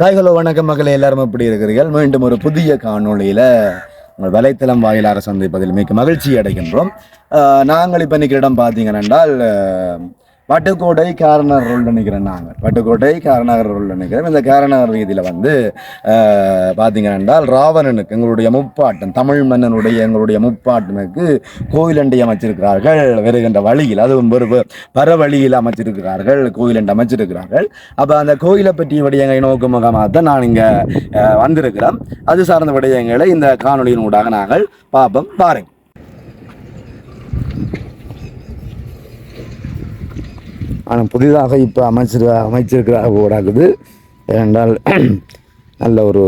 Hi hello வணக்கம் மக்களே எல்லாரும் எப்படி இருக்கிறீர்கள்? மீண்டும் ஒரு புதிய காணொளியில் உங்கள் வலைத்தளம் வாயிலாக சந்திப்பதில் மிக்க மகிழ்ச்சி அடைகின்றோம். நாங்கள் இப்போ நிற்கிற இடம் பார்த்தீங்கன்னா என்றால், வட்டுக்கோட்டை காரணர் ரோல் நினைக்கிறேன் நாங்கள். வட்டுக்கோட்டை காரணகர் ரோல் நினைக்கிறோம் இந்த காரணகர் வீதியில் வந்து பார்த்தீங்கன்னா என்றால் ராவணனுக்கு எங்களுடைய முப்பாட்டன் தமிழ் மன்னனுடைய எங்களுடைய முப்பாட்டனுக்கு கோயிலண்டை அமைச்சிருக்கிறார்கள். வருகின்ற வழியில் அதுவும் ஒரு பர வழியில் அமைச்சிருக்கிறார்கள். கோயிலண்டை அமைச்சிருக்கிறார்கள். அப்போ அந்த கோயிலை பற்றிய விடயங்களை நோக்கு முகமாக தான் நான் இங்கே வந்திருக்கிறேன் அது சார்ந்த விடயங்களை இந்த காணொளியின் ஊடாக நாங்கள் பார்ப்போம். பாருங்க. ஆனால் புதிதாக இப்போ அமைச்சிரு அமைச்சிருக்கிறார் ஊடாகுது ஏனென்றால் நல்ல ஒரு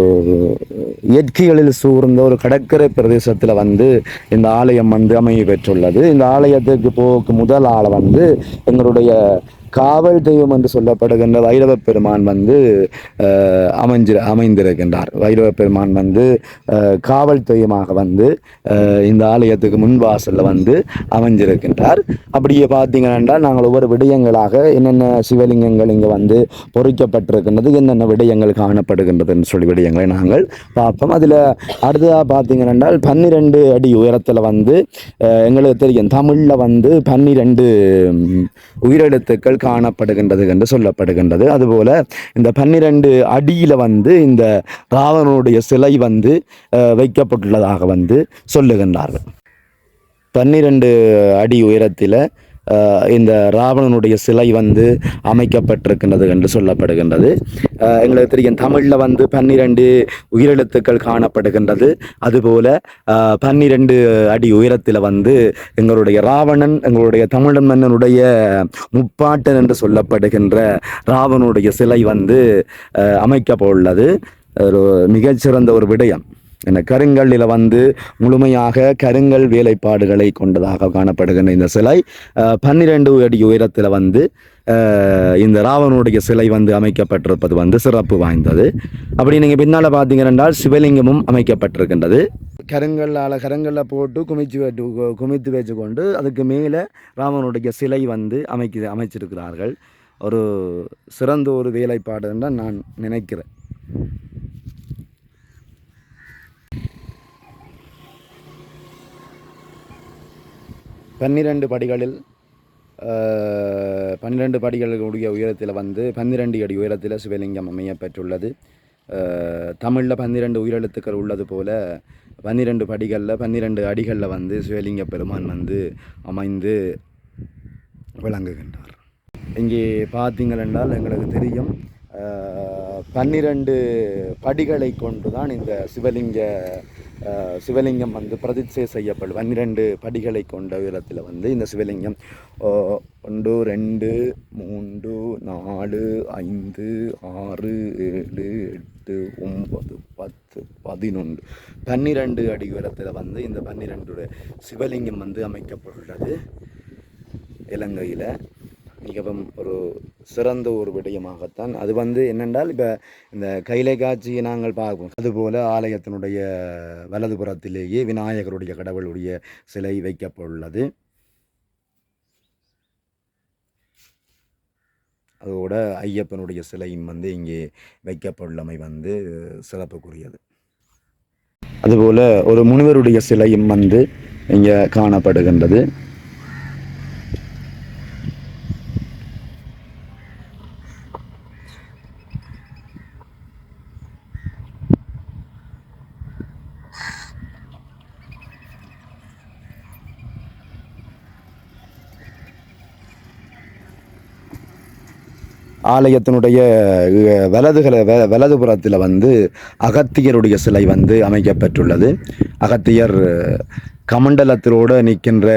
இயற்கைகளில் சூழ்ந்த ஒரு கடற்கரை பிரதேசத்தில் வந்து இந்த ஆலயம் வந்து அமைய பெற்றுள்ளது. இந்த ஆலயத்துக்கு போக்கு முதல் ஆளை வந்து எங்களுடைய காவல் தெய்வம் என்று சொல்லப்படுகின்ற வைரவ பெருமான் வந்து அமைஞ்சிரு அமைந்திருக்கின்றார். வைரவ பெருமான் வந்து காவல் தெய்வமாக வந்து இந்த ஆலயத்துக்கு முன்வாசலில் வந்து அமைஞ்சிருக்கின்றார். அப்படியே பார்த்தீங்கன்னா நாங்கள் ஒவ்வொரு விடயங்களாக என்னென்ன சிவலிங்கங்கள் இங்கே வந்து பொறிக்கப்பட்டிருக்கின்றது என்னென்ன விடயங்கள் காணப்படுகின்றதுன்னு சொல்லி விடயங்களை நாங்கள் பார்ப்போம். அதில் அடுத்ததாக பார்த்தீங்கன்னா பன்னிரெண்டு அடி உயரத்தில் வந்து எங்களுக்கு தெரியும் தமிழில் வந்து பன்னிரெண்டு உயிரெழுத்துக்கள் காணப்படுகின்றது என்று சொல்லப்படுகின்றது. அதுபோல இந்த பன்னிரண்டு அடியில் வந்து இந்த ராவணனுடைய சிலை வந்து அஹ், வைக்கப்பட்டுள்ளதாக வந்து சொல்லுகின்றார்கள். பன்னிரண்டு அடி உயரத்தில் இந்த ராவணனுடைய சிலை வந்து அமைக்கப்பட்டிருக்கின்றது என்று சொல்லப்படுகின்றது. எங்களுக்கு தெரியும் தமிழில் வந்து பன்னிரண்டு உயிரெழுத்துக்கள் காணப்படுகின்றது. அதுபோல பன்னிரண்டு அடி உயரத்தில் வந்து எங்களுடைய ராவணன் எங்களுடைய தமிழன் மன்னனுடைய முப்பாட்டன் என்று சொல்லப்படுகின்ற ராவணனுடைய சிலை வந்து அமைக்கப்பட்டுள்ளது ஒரு மிகச்சிறந்த ஒரு விடயம். என்ன கருங்கல்லில் வந்து முழுமையாக கருங்கல் வேலைப்பாடுகளை கொண்டதாக காணப்படுகின்ற இந்த சிலை பன்னிரெண்டு பன்னிரண்டு அடி உயரத்தில் வந்து இந்த ராவனுடைய சிலை வந்து அமைக்கப்பட்டிருப்பது வந்து சிறப்பு வாய்ந்தது. அப்படி நீங்கள் பின்னால் பார்த்தீங்கன்னா சிவலிங்கமும் அமைக்கப்பட்டிருக்கின்றது. கருங்கல்லால் கருங்கல்ல போட்டு குமிச்சு வச்சு குமித்து வச்சு கொண்டு அதுக்கு மேலே ராமனுடைய சிலை வந்து அமைக்க அமைச்சிருக்கிறார்கள். ஒரு சிறந்த ஒரு வேலைப்பாடுன்னு நான் நினைக்கிறேன். பன்னிரண்டு படிகளில் பன்னிரெண்டு படிகளுடைய உயரத்தில் வந்து பன்னிரெண்டு அடி உயரத்தில் சிவலிங்கம் அமையப்பெற்றுள்ளது. தமிழில் பன்னிரெண்டு உயிரெழுத்துக்கள் உள்ளது போல பன்னிரெண்டு படிகளில் பன்னிரெண்டு அடிகளில் வந்து சிவலிங்க பெருமான் வந்து அமைந்து விளங்குகின்றார். இங்கே பார்த்தீங்கள் என்றால் எங்களுக்கு தெரியும் பன்னிரண்டு படிகளை கொண்டு தான் இந்த சிவலிங்க சிவலிங்கம் வந்து பிரதிஷ்டை செய்யப்படும். பன்னிரெண்டு படிகளை கொண்ட உயரத்தில் வந்து இந்த சிவலிங்கம். ஒன்று ரெண்டு மூன்று நாலு ஐந்து ஆறு ஏழு எட்டு ஒம்பது பத்து பதினொன்று. பன்னிரெண்டு அடி உயரத்தில் வந்து இந்த பன்னிரெண்டு சிவலிங்கம் வந்து அமைக்கப்பட்டுள்ளது. இலங்கையில். மிகவும் ஒரு சிறந்த ஒரு விடயமாகத்தான். அது வந்து என்னென்றால் இப்போ இந்த கைலை காட்சியை நாங்கள் பார்ப்போம். அதுபோல் ஆலயத்தினுடைய வலதுபுறத்திலேயே விநாயகருடைய கடவுளுடைய சிலை வைக்கப்பட்டுள்ளது. அதோட ஐயப்பனுடைய சிலையும் வந்து இங்கே வைக்கப்பட்டுள்ளமை வந்து சிறப்புக்குரியது. அதுபோல் ஒரு முனிவருடைய சிலையும் வந்து இங்கே காணப்படுகின்றது. ஆலயத்தினுடைய வலதுகளை வ வலதுபுறத்தில் வந்து அகத்தியருடைய சிலை வந்து அமைக்கப்பெற்றுள்ளது அகத்தியர் கமண்டலத்திலோடு நிற்கின்ற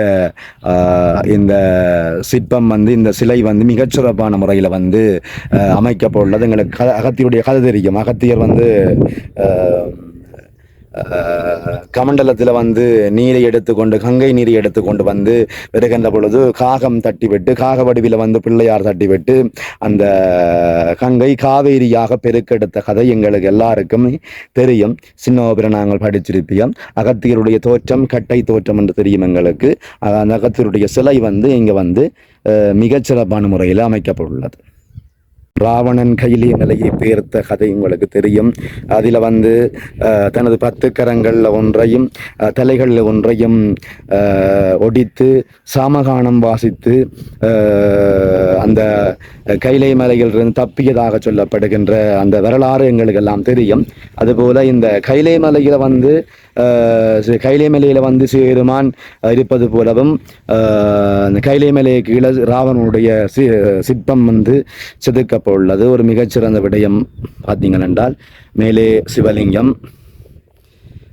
இந்த சிற்பம் வந்து இந்த சிலை வந்து மிகச்சிறப்பான முறையில் வந்து அமைக்கப்பட்டுள்ளது. எங்களுக்கு க அகத்தியருடைய கதை தெரியும். அகத்தியர் வந்து கமண்டலத்தில் வந்து நீரை எடுத்துக்கொண்டு கங்கை நீரை எடுத்துக்கொண்டு வந்து வருகின்ற பொழுது காகம் தட்டிவிட்டு காக வடிவில் வந்து பிள்ளையார் தட்டிவிட்டு அந்த கங்கை காவேரியாக பெருக்கெடுத்த கதை எங்களுக்கு எல்லாருக்கும் தெரியும். சின்னோபிர நாங்கள் படிச்சிருப்பியோம். அகத்தியருடைய தோற்றம் கட்டை தோற்றம் என்று தெரியும் எங்களுக்கு. அந்த அகத்தியருடைய சிலை வந்து இங்கே வந்து மிகச்சிறப்பான முறையில் அமைக்கப்பட்டுள்ளது. ராவணன் கையிலே நிலையை பேர்த்த கதை உங்களுக்கு தெரியும். அதில் வந்து தனது பத்து கரங்களில் ஒன்றையும் தலைகளில் ஒன்றையும் ஒடித்து சாமகானம் வாசித்து அந்த கைலை மலையிலிருந்து தப்பியதாக சொல்லப்படுகின்ற அந்த வரலாறு எங்களுக்கு எல்லாம் தெரியும். அதுபோல இந்த கைலை மலையில் வந்து கைலை மலையில் வந்து சேருமான் இருப்பது போலவும் அந்த கைலை மலையை கீழே ராவணனுடைய சி சிற்பம் வந்து உள்ளது ஒரு மிகச்சிறந்த விடயம் பார்த்தீங்கள் என்றால் மேலே சிவலிங்கம்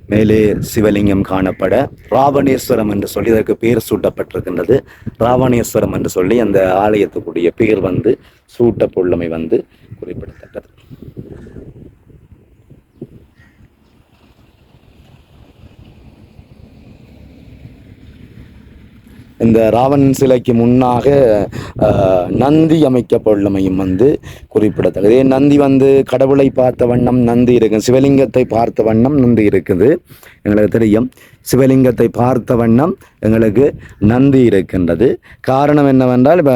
மேலே சிவலிங்கம் காணப்பட ராவணேஸ்வரம் என்று சொல்லி இதற்கு பேர் சூட்டப்பட்டிருக்கின்றது. ராவணேஸ்வரம் என்று சொல்லி அந்த ஆலயத்துக்குரிய பேர் வந்து சூட்டப்புள்ளமை வந்து குறிப்பிடத்தக்கது. இந்த ராவணன் சிலைக்கு முன்னாக நந்தி அமைக்கப்பட்டுள்ளமையும் வந்து குறிப்பிடத்தக்கது. ஏன் நந்தி வந்து கடவுளை பார்த்த வண்ணம் நந்தி இருக்கு சிவலிங்கத்தை பார்த்த வண்ணம் நந்தி இருக்குது. எங்களுக்கு தெரியும். சிவலிங்கத்தை பார்த்த வண்ணம் எங்களுக்கு நந்தி இருக்கின்றது. காரணம் என்னவென்றால் இப்போ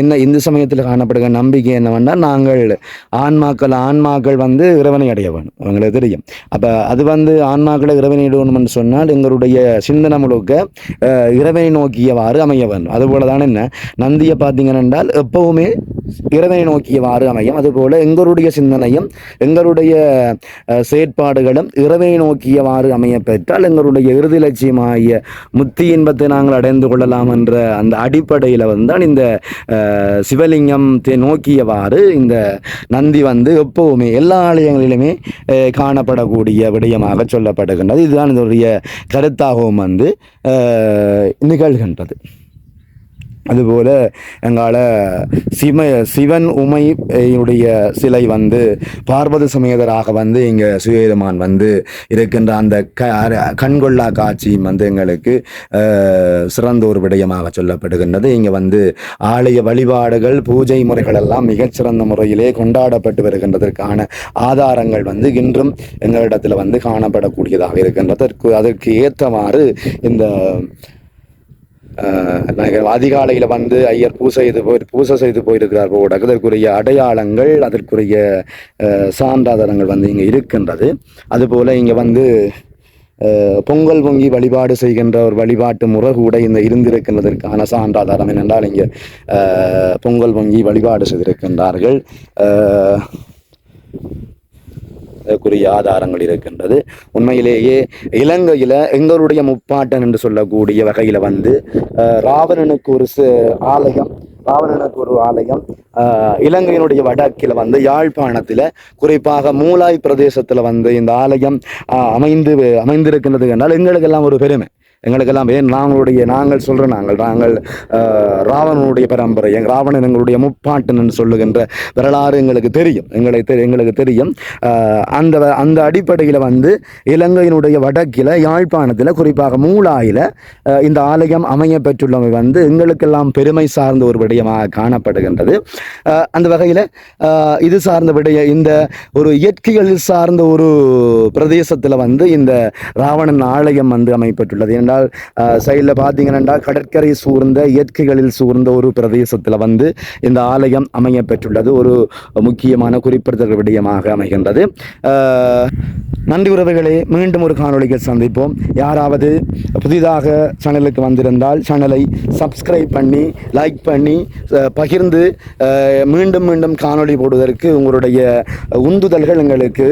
என்ன இந்து சமயத்தில் காணப்படுகிற நம்பிக்கை என்னவென்றால் நாங்கள் ஆன்மாக்கள் ஆன்மாக்கள் வந்து இறைவனை அடைய வேணும் எங்களுக்கு தெரியும். அப்போ அது வந்து ஆன்மாக்களை இறைவனை அடையணும் சொன்னால் எங்களுடைய சிந்தனை முழுக்க இறைவனை நோக்கியவாறு அமைய வேண்டும். அதுபோல தான் என்ன? நந்தியை பார்த்தீங்கன்னா என்றால் எப்பவுமே இறைவனை நோக்கியவாறு அமையும். அதுபோல எங்களுடைய சிந்தனையும் எங்களுடைய செயற்பாடுகளும் இறைவனை நோக்கியவாறு அமைய பெற்றால் எங்களுடைய இறுதி லட்சியமாகிய முத்தி இன்பத்தை நாங்கள் அடைந்து கொள்ளலாம் என்ற அந்த அடிப்படையில் வந்தால் இந்த சிவலிங்கம் சிவலிங்கத்தை நோக்கியவாறு இந்த நந்தி வந்து எப்பவுமே எல்லா ஆலயங்களிலுமே காணப்படக்கூடிய விடயமாக சொல்லப்படுகின்றது. இதுதான் இதனுடைய கருத்தாகவும் வந்து நிகழ்கின்றது. அதுபோல எங்கால சிம சிவன் உமையுடைய சிலை வந்து பார்வதி சமேதராக வந்து இங்கே சுயமான் வந்து இருக்கின்ற அந்த க கண்கொள்ளா காட்சியும் வந்து எங்களுக்கு சிறந்த ஒரு விடயமாக சொல்லப்படுகின்றது. இங்கே வந்து ஆலய வழிபாடுகள் பூஜை முறைகள் எல்லாம் மிகச்சிறந்த முறையிலே கொண்டாடப்பட்டு வருகின்றதற்கான ஆதாரங்கள் வந்து இன்றும் எங்களிடத்தில் வந்து காணப்படக்கூடியதாக இருக்கின்றது அதற்கு அதற்கு ஏற்றவாறு இந்த அதிகாலையில் வந்து ஐயர் பூசை செய்து போய் பூசை செய்து போயிருக்கிறார் போட அதற்குரிய அடையாளங்கள் அதற்குரிய சான்றாதாரங்கள் வந்து இங்கே இருக்கின்றது. அதுபோல் இங்கே வந்து பொங்கல் பொங்கி வழிபாடு செய்கின்ற ஒரு வழிபாட்டு முறை கூட இந்த இருந்திருக்கின்றதற்கான சான்றாதாரம் என்னென்றால் இங்கே பொங்கல் பொங்கி வழிபாடு செய்திருக்கின்றார்கள். அதற்குரிய ஆதாரங்கள் இருக்கின்றது. உண்மையிலேயே இலங்கையில எங்களுடைய முப்பாட்டன் என்று சொல்லக்கூடிய வகையில வந்து ராவணனுக்கு ஒரு ஆலயம் ராவணனுக்கு ஒரு ஆலயம் இலங்கையினுடைய வடக்கில் வந்து யாழ்ப்பாணத்தில் குறிப்பாக மூலாய் பிரதேசத்தில் வந்து இந்த ஆலயம் அமைந்து அமைந்திருக்கின்றது. என்றால் எங்களுக்கெல்லாம் ஒரு பெருமை. எங்களுக்கெல்லாம் ஏன் நாங்களுடைய நாங்கள் சொல்கிற நாங்கள் நாங்கள் ராவணனுடைய பரம்பரை எங்கள் ராவணன் எங்களுடைய முப்பாட்டன் என்று சொல்லுகின்ற வரலாறு எங்களுக்கு தெரியும். எங்களை தெரி- எங்களுக்கு தெரியும். அந்த வ- அந்த அடிப்படையில் வந்து இலங்கையினுடைய வடக்கில் யாழ்ப்பாணத்தில் குறிப்பாக மூலாயில் இந்த ஆலயம் அமையப்பெற்றுள்ளமை வந்து எங்களுக்கெல்லாம் பெருமை சார்ந்த ஒரு விடயமாக காணப்படுகின்றது. அந்த வகையில் இது சார்ந்த விடய இந்த ஒரு இயற்கைகளில் சார்ந்த ஒரு பிரதேசத்தில் வந்து இந்த ராவணன் ஆலயம் வந்து அமைப்பட்டுள்ளது என்றால் சைடில் பார்த்தீங்கன்னா கடற்கரை சூழ்ந்த இயற்கைகளில் சூழ்ந்த ஒரு பிரதேசத்தில் வந்து இந்த ஆலயம் அமைய பெற்றுள்ளது. ஒரு முக்கியமான குறிப்பிடத்தக்க விடயமாக அமைகின்றது. நன்றி உறவுகளே மீண்டும் ஒரு காணொலிகள் சந்திப்போம். யாராவது புதிதாக சேனலுக்கு வந்திருந்தால் சேனலை சப்ஸ்கிரைப் பண்ணி லைக் பண்ணி பகிர்ந்து மீண்டும் மீண்டும் காணொளி போடுவதற்கு உங்களுடைய உந்துதல்கள் எங்களுக்கு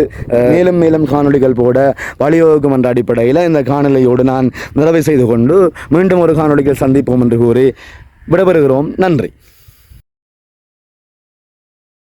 மேலும் மேலும் காணொளிகள் போட வழிவகுக்கும் என்ற அடிப்படையில் இந்த காணொளியோடு நான் உதவி செய்து கொண்டு மீண்டும் ஒரு காணொளியில் சந்திப்போம் என்று கூறி விடைபெறுகிறோம். நன்றி.